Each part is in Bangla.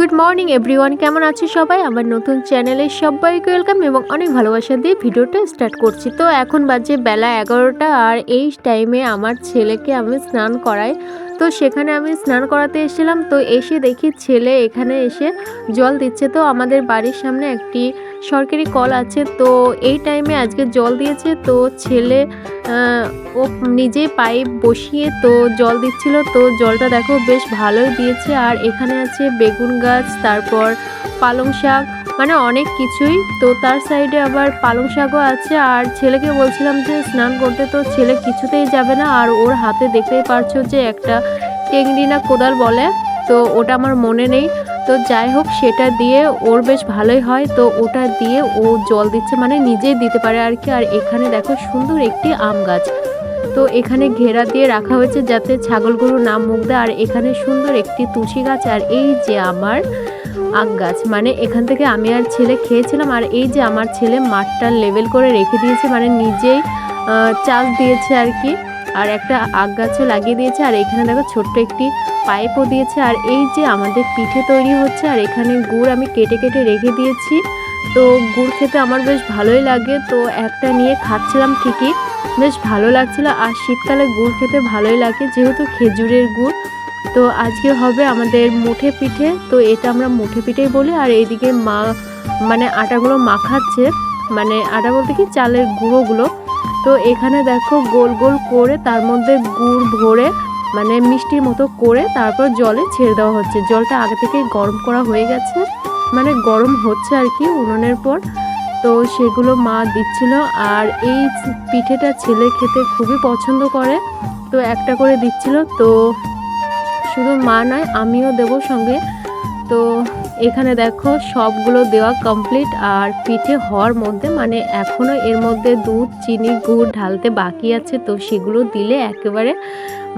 গুড মর্নিং এভরিওয়ান, কেমন আছে সবাই? আমার নতুন চ্যানেলে সবাইকে ওয়েলকাম এবং অনেক ভালোবাসা দিয়ে ভিডিওটা স্টার্ট করছি। তো এখন বাজে বেলা এগারোটা আর এই টাইমে আমার ছেলেকে আমি স্নান করাই। তো সেখানে আমি স্নান করাতে এসেছিলাম। তো এসে দেখি ছেলে এখানে এসে জল দিচ্ছে। তো আমাদের বাড়ির সামনে একটি সরকারি কল আছে। তো এই টাইমে আজকে জল দিয়েছে। তো ছেলে ও নিজেই পাইপ বসিয়ে তো জল দিচ্ছিল। তো জলটা দেখো বেশ ভালোই দিয়েছে। আর এখানে আছে বেগুন গাছ, তারপর পালং শাক মানে অনেক কিছুই। তো তার সাইডে আবার পালং শাকও আছে। আর ছেলেকে বলছিলাম যে, স্নান করতে তো ছেলে কিছুতেই যাবে না। আর ওর হাতে দেখতেই পারছ যে, একটা টেংরি না কোদাল বলে। তো ওটা আমার মনে নেই। তো যাই হোক, সেটা দিয়ে ওর বেশ ভালোই হয়। তো ওটা দিয়ে ও জল দিচ্ছে মানে নিজেই দিতে পারে আর কি। আর এখানে দেখো সুন্দর একটি আম গাছ। তো এখানে ঘেরা দিয়ে রাখা হয়েছে যাতে ছাগল গরু না মুখ দেয়। আর এখানে সুন্দর একটি তুলসী গাছ। আর এই যে আমার আখ গাছ মানে এখান থেকে আমি আর ছেলে খেয়েছিলাম আর এই যে আমার ছেলে মাঠটা লেভেল করে রেখে দিয়েছে মানে নিজেই চাষ দিয়েছে আর কি। আর একটা আখ গাছও লাগিয়ে দিয়েছে আর এখানে দেখো ছোট্ট একটি পাইপও দিয়েছে। আর এই যে আমাদের পিঠে তৈরি হচ্ছে আর এখানে গুড় আমি কেটে কেটে রেখে দিয়েছি। তো গুড় খেতে আমার বেশ ভালোই লাগে। তো একটা নিয়ে খাচ্ছিলাম ঠিকই, বেশ ভালো লাগছিল। আর শীতকালে গুড় খেতে ভালোই লাগে, যেহেতু খেজুরের গুড়। তো আজকে হবে আমাদের মুঠে পিঠে, তো এটা আমরা মুঠে পিঠেই বলি। আর এইদিকে মা মানে আটাগুলো মাখাচ্ছে মানে আটা বলতে কি? চালের গুঁড়োগুলো। তো এখানে দেখো গোল গোল করে তার মধ্যে গুড় ভরে মানে মিষ্টির মতো করে তারপর জলে ছেড়ে দেওয়া হচ্ছে। জলটা আগে থেকে গরম করা হয়ে গেছে মানে গরম হচ্ছে আর কি উনুনের পর। তো সেগুলো মা দিচ্ছিল, আর এই পিঠেটা ছেলে খেতে খুবই পছন্দ করে। তো একটা করে দিচ্ছিল, তো শুধু মা নয়, আমিও দেবো সঙ্গে। তো এখানে দেখো, সবগুলো দেওয়া কমপ্লিট আর পিঠে হওয়ার মধ্যে মানে এখনও এর মধ্যে দুধ, চিনি, গুড় ঢালতে বাকি আছে, তো সেগুলো দিলে একেবারে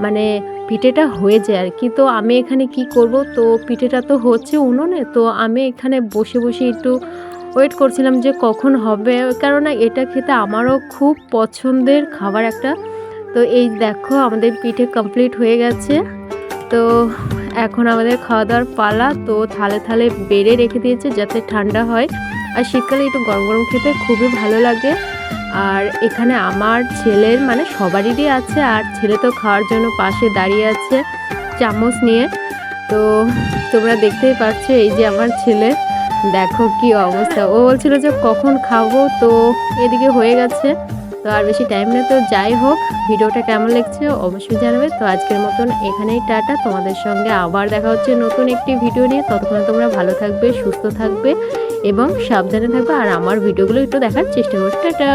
মানে পিঠেটা হয়ে যায় আর কি। তো আমি এখানে কি করব? তো পিঠেটা তো হচ্ছে উনুনে, তো আমি এখানে বসে বসে একটু ওয়েট করছিলাম যে কখন হবে, কেননা এটা খেতে আমারও খুব পছন্দের খাবার একটা। তো এই দেখো, আমাদের পিঠে কমপ্লিট হয়ে গেছে। তো এখন আমাদের খাওয়া দাওয়ার পালা, তো থালে থালে বেড়ে রেখে দিয়েছে যাতে ঠান্ডা হয়। আর শীতকালে একটু গরম গরম খেতে খুবই ভালো লাগে। আর এখানে আমার ছেলের মানে সবারই আছে, আর ছেলে তো খাওয়ার জন্য পাশে দাঁড়িয়ে আছে চামচ নিয়ে। তো তোমরা দেখতেই পাচ্ছ এই যে আমার ছেলে। দেখো কি অবস্থা। ও বলছিল যে কখন খাব? তো এদিকে হয়ে গেছে। তো আর বেশি টাইম না তো যাই হোক, ভিডিওটা কেমন লাগছে অবশ্যই জানাবে। তো আজকের মতন এখানেই টাটা। তোমাদের সঙ্গে আবার দেখা হচ্ছে নতুন একটি ভিডিও নিয়ে। ততক্ষণ তোমরা ভালো থাকবে, সুস্থ থাকবে এবং সাবধানে থাকবে। আর আমার ভিডিওগুলো একটু দেখার চেষ্টা করো। টাটা!